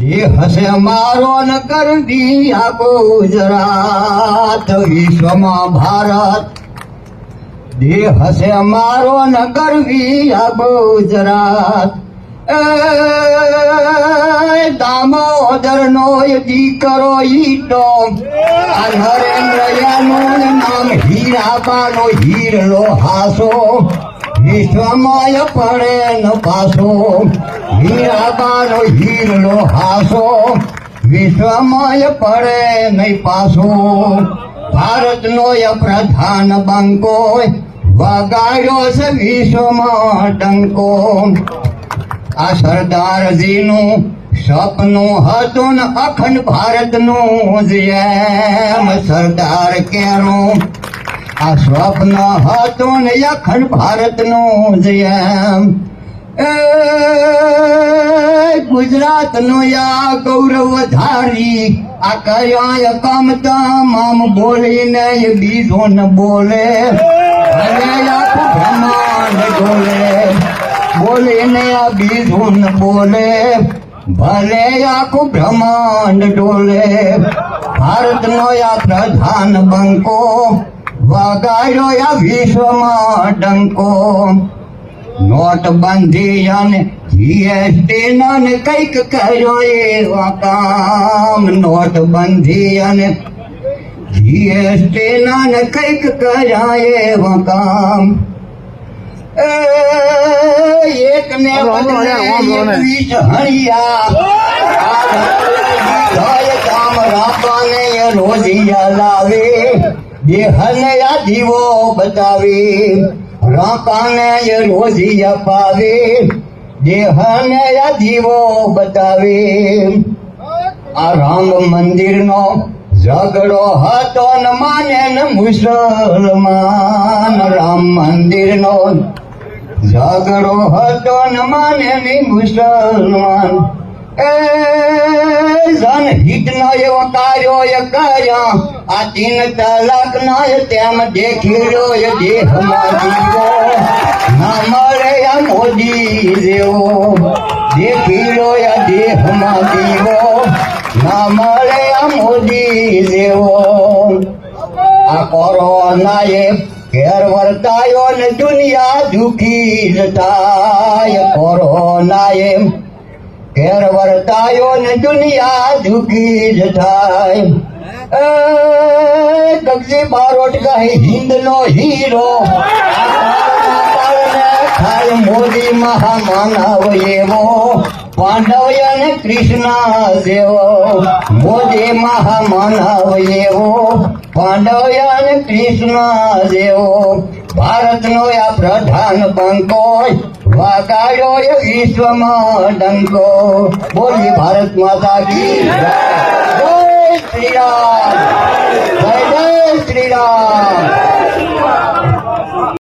એ હશે મારો ન દિયા ગુજરાત વિશ્વમાં ભારત. દે હશે મારો નગર વિયા ગુજરાત દામોદર નો દીકરો ઈટો. નરેન્દ્ર નરેન્દ્રયાનું નામ હીરાબાનો હીરલો હાસો. વિશ્વમાં પડે ન પાસો. હીરાબાનો હીરનો હાસો. વિશ્વમાં પડે નહીં પાસો. ભારતનો પ્રધાન બંકો. વગાડ્યો છે વિશ્વમાં ડંકો આ સરદારજીનું સપનું હતું ને અખંડ ભારતનું જ એમ. સરદાર કેરું આ સ્વપ્ન હતું ને અખંડ ભારતનું જ એમ. એ ગુજરાતનું યા ગૌરવ ધારી આ કર્યા કામ તમામ બોલીને એ બીજો ન બોલે ભલે આખું બ્રહ્માંડ ડોલે બોલીને આ બીજો ન બોલે. ભલે આખું બ્રહ્માંડ ડોલે. ભારતનો આ પ્રધાન બંકો વગાડ્યો આ વિશ્વમાં ડંકો નોટબંધી અને જીએસટી ને કઈક કર્યો એવા કામ નોટબંધી અને જીએસટી ને કઈક કર્યા એવા કામ એ એક ને બદલે એકવીસ હણિયા કામ રાખવાને એ રોજિયા લાવે દેહને આ દીવો બતાવે રાકાને એ રોજિયા પાવે દેહને આ દીવો બતાવે આ રામ મંદિરનો ઝઘડો હતો ન માને ન મુસલમાન રામ મંદિરનો ઝઘડો હતો ન માને ને મુસલમાન એ જનહિતનો એવો કાર્યો એ કર્યા આ તીન તલાક નો તેમ દેખી રહ્યો એ દેહમાં જીવો ના મળે આ મોદી જેવો દેખી રહ્યો એ દેહમાં જીવો ના મળે આ મોદી જેવો આ કોરોના એ ઘેર વર્તાયો ને દુનિયા દુખી જ થાય કોરોના એ ઘેર વર્તાયો ને દુનિયા દુખી જ થાય. કગજી બારોટ કહે હિન્દ નો હીરો થાય મોદી મહામાનવ એવો. પાંડવ અને કૃષ્ણ જેવો. મોદી મહામાનવ એવો. પાંડવ અને કૃષ્ણ જેવો. ભારતનો આ પ્રધાન બંકો वाकायो विश्व बोली भारत माता की